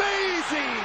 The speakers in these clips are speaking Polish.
amazing!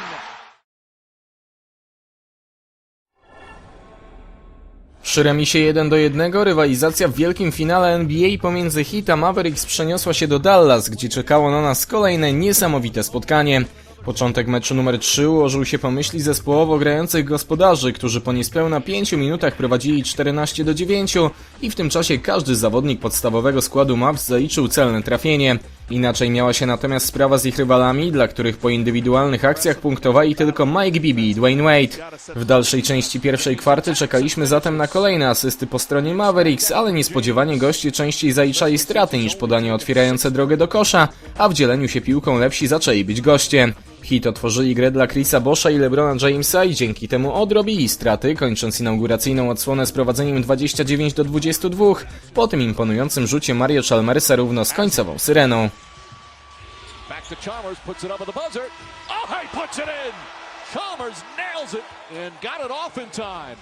Przy remisie 1 do 1 rywalizacja w wielkim finale NBA pomiędzy Heat a Mavericks przeniosła się do Dallas, gdzie czekało na nas kolejne niesamowite spotkanie. Początek meczu numer 3 ułożył się po myśli zespołowo grających gospodarzy, którzy po niespełna 5 minutach prowadzili 14 do 9 i w tym czasie każdy zawodnik podstawowego składu Mavs zaliczył celne trafienie. Inaczej miała się natomiast sprawa z ich rywalami, dla których po indywidualnych akcjach punktowali tylko Mike Bibby i Dwayne Wade. W dalszej części pierwszej kwarty czekaliśmy zatem na kolejne asysty po stronie Mavericks, ale niespodziewanie goście częściej zaliczali straty niż podanie otwierające drogę do kosza, a w dzieleniu się piłką lepsi zaczęli być goście. Hit otworzyli grę dla Chrisa Boscha i LeBrona Jamesa i dzięki temu odrobili straty, kończąc inauguracyjną odsłonę z prowadzeniem 29 do 22 po tym imponującym rzucie Mario Chalmersa równo z końcową syreną. To Chalmers, puts it up with the buzzer. Oh, he puts it in! Chalmers nails it and got it off in time.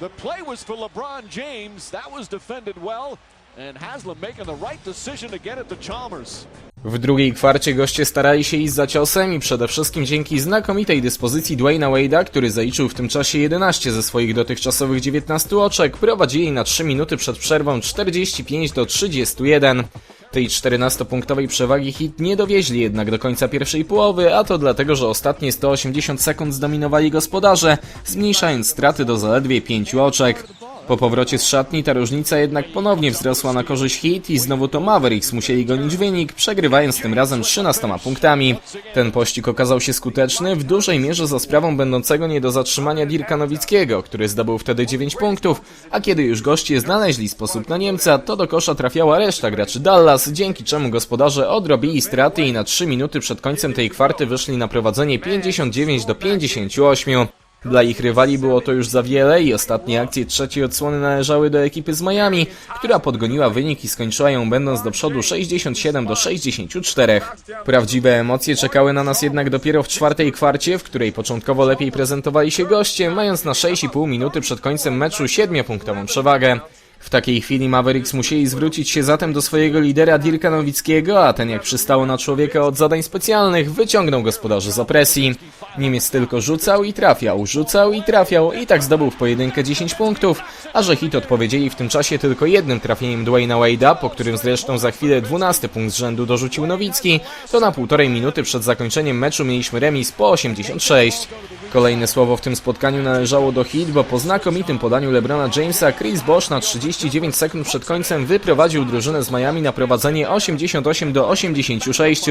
The play was for LeBron James. That was defended well. And Haslam making the right decision to get it to Chalmers. W drugiej kwarcie goście starali się iść za ciosem i przede wszystkim dzięki znakomitej dyspozycji Dwayna Wade'a, który zaliczył w tym czasie 11 ze swoich dotychczasowych 19 oczek, prowadzili na 3 minuty przed przerwą 45 do 31. Tej 14-punktowej przewagi hit nie dowieźli jednak do końca pierwszej połowy, a to dlatego, że ostatnie 180 sekund zdominowali gospodarze, zmniejszając straty do zaledwie 5 oczek. Po powrocie z szatni ta różnica jednak ponownie wzrosła na korzyść hit i znowu to Mavericks musieli gonić wynik, przegrywając tym razem 13 punktami. Ten pościg okazał się skuteczny, w dużej mierze za sprawą będącego nie do zatrzymania Dirka Nowickiego, który zdobył wtedy 9 punktów, a kiedy już goście znaleźli sposób na Niemca, to do kosza trafiała reszta graczy Dallas, dzięki czemu gospodarze odrobili straty i na 3 minuty przed końcem tej kwarty wyszli na prowadzenie 59 do 58. Dla ich rywali było to już za wiele i ostatnie akcje trzeciej odsłony należały do ekipy z Miami, która podgoniła wynik i skończyła ją będąc do przodu 67 do 64. Prawdziwe emocje czekały na nas jednak dopiero w czwartej kwarcie, w której początkowo lepiej prezentowali się goście, mając na 6,5 minuty przed końcem meczu 7-punktową przewagę. W takiej chwili Mavericks musieli zwrócić się zatem do swojego lidera Dirka Nowickiego, a ten jak przystało na człowieka od zadań specjalnych, wyciągnął gospodarzy z opresji. Niemiec tylko rzucał i trafiał, rzucał i trafiał i tak zdobył w pojedynkę 10 punktów, a że hit odpowiedzieli w tym czasie tylko jednym trafieniem Dwayna Wade'a, po którym zresztą za chwilę 12 punkt z rzędu dorzucił Nowicki, to na półtorej minuty przed zakończeniem meczu mieliśmy remis po 86. Kolejne słowo w tym spotkaniu należało do hit, bo po znakomitym podaniu LeBrona Jamesa Chris Bosh na 39 sekund przed końcem wyprowadził drużynę z Miami na prowadzenie 88 do 86.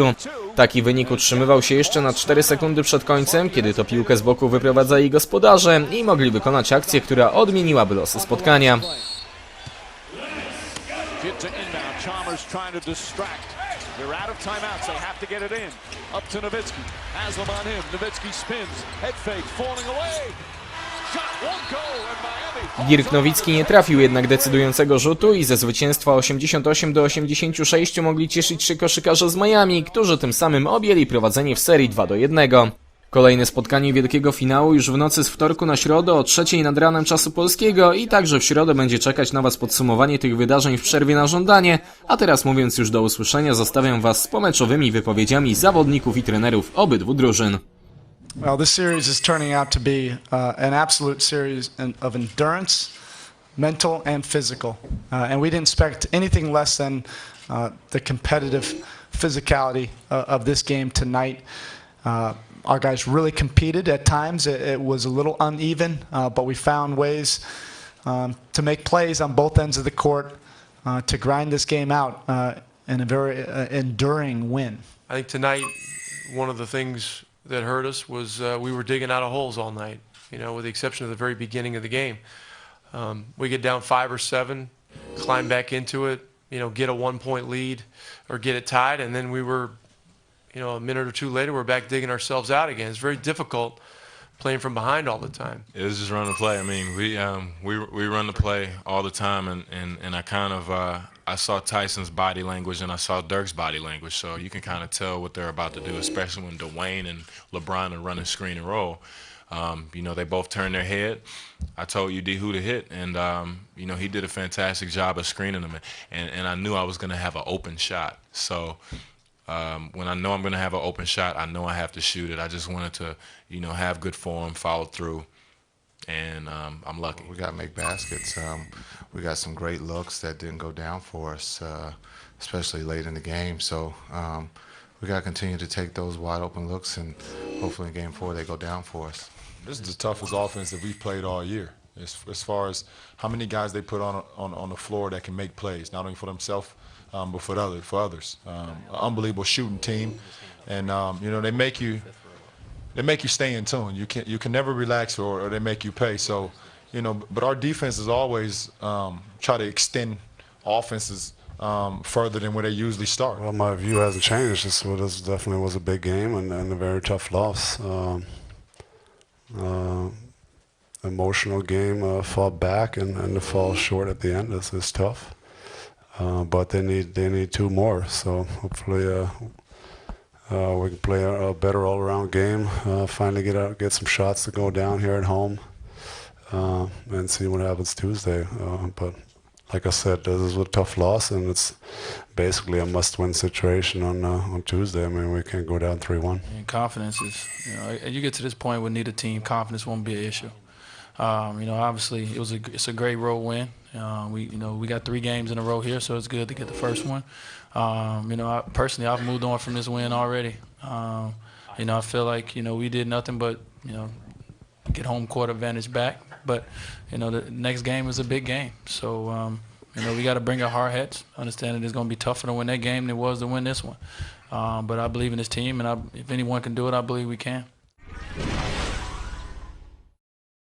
Taki wynik utrzymywał się jeszcze na 4 sekundy przed końcem, kiedy to piłkę z boku wyprowadzali gospodarze i mogli wykonać akcję, która odmieniłaby losy spotkania. They're out of timeouts. They have to get it in. Up to Nowitzki. Haslam on him. Nowitzki spins. Head fake. Falling away. Dirk Nowicki nie trafił jednak decydującego rzutu i ze zwycięstwa 88 do 86 mogli cieszyć się koszykarze z Miami, którzy tym samym objęli prowadzenie w serii 2 do 1. Kolejne spotkanie wielkiego finału już w nocy z wtorku na środę o trzeciej nad ranem czasu polskiego i także w środę będzie czekać na Was podsumowanie tych wydarzeń w przerwie na żądanie, a teraz mówiąc już do usłyszenia zostawiam Was z pomeczowymi wypowiedziami zawodników i trenerów obydwu drużyn. Well, this series is turning out to be uh, an absolute series of endurance, mental and physical. Uh, and we didn't expect anything less than uh, the competitive physicality uh, of this game tonight. Uh, our guys really competed at times. It, it was a little uneven, uh, but we found ways um, to make plays on both ends of the court to grind this game out in a very enduring win. I think tonight, one of the things that hurt us was uh, we were digging out of holes all night, you know, with the exception of the very beginning of the game. Um, we get down five or seven, climb back into it, you know, get a one point lead or get it tied, and then we were, you know, a minute or two later, we're back digging ourselves out again. It's very difficult playing from behind all the time. It was just run the play. I mean, we um, we we run the play all the time, and and, and I kind of uh, I saw Tyson's body language and I saw Dirk's body language, so you can kind of tell what they're about to do, especially when Dwayne and LeBron are running screen and roll. Um, you know, they both turned their head. I told you D who to hit, and um, you know he did a fantastic job of screening them, and and I knew I was going to have an open shot. So um, when I know I'm going to have an open shot, I know I have to shoot it. I just wanted to, you know, have good form, follow through, and um, I'm lucky. We got to make baskets. Um, we got some great looks that didn't go down for us, uh, especially late in the game. So um, we got to continue to take those wide open looks, and hopefully in game four they go down for us. This is the toughest offense that we've played all year. As, as far as how many guys they put on on, on the floor that can make plays, not only for themselves, um, but for the other for others. Um, unbelievable shooting team, and um, you know they make you they make you stay in tune. You can you can never relax, or, or they make you pay. So, you know, but our defense is always um, try to extend offenses um, further than where they usually start. Well, my view hasn't changed. This, was- definitely was a big game and, and a very tough loss. Um, uh, emotional game, uh, fall back and, and to fall short at the end is, is tough. Uh, but they need they need two more. So hopefully uh, we can play a, a better all-around game. Uh, finally get out, get some shots to go down here at home, uh, and see what happens Tuesday. Uh, but like I said, this is a tough loss, and it's basically a must-win situation on uh, on Tuesday. I mean, we can't go down three-one. And confidence is, you know, you get to this point need a team, confidence won't be an issue. Um, you know, obviously it was a it's a great road win. Uh, we you know we got three games in a row here, so it's good to get the first one. Um, you know, I, personally, I've moved on from this win already. Um, you know, I feel like you know we did nothing but you know get home court advantage back. But you know, the next game is a big game, so um, you know we got to bring our hard heads. Understanding it's going to be tougher to win that game than it was to win this one. Um, but I believe in this team, and I, if anyone can do it, I believe we can.